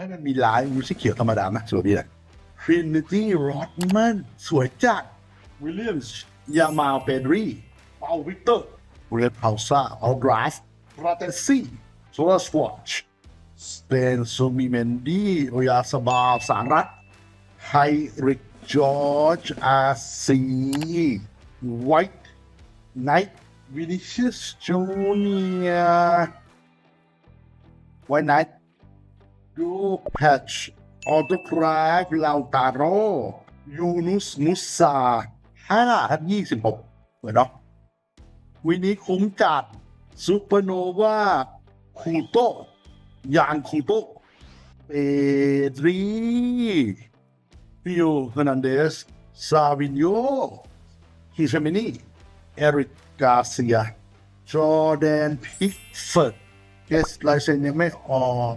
ให้มันมีลายมูสีเขียวธรรมดาไหมสวยดีเลยทรินิตี้รอดมันสวยจัดวิลเลียมส์ยามาเปดรีเปาวิกเตอร์เรดพาวซาอัลดราฟปราเตซีโซลาสวอชสเปนซูมิเมนดีโอยาสบาสารรัฐไฮริกจอร์จอาซีไวท์ไนท์วินิชิสจูเนียไวท์ไนท์ ดูแพชออโตกราฟลาวตาโรยูนุสมุสซาห้าทับยี่สิบหกเหมือนเนาะวินี้คุ้มจัดซูเปอร์โนวาคูโตยานคูโตเปดรีฟิโอเฟนันเดสซาวินโยฮิเชมินีเอริกกาเซียจอแดนพิกเฟิร์ดเกสไลเซนยังไม่ออก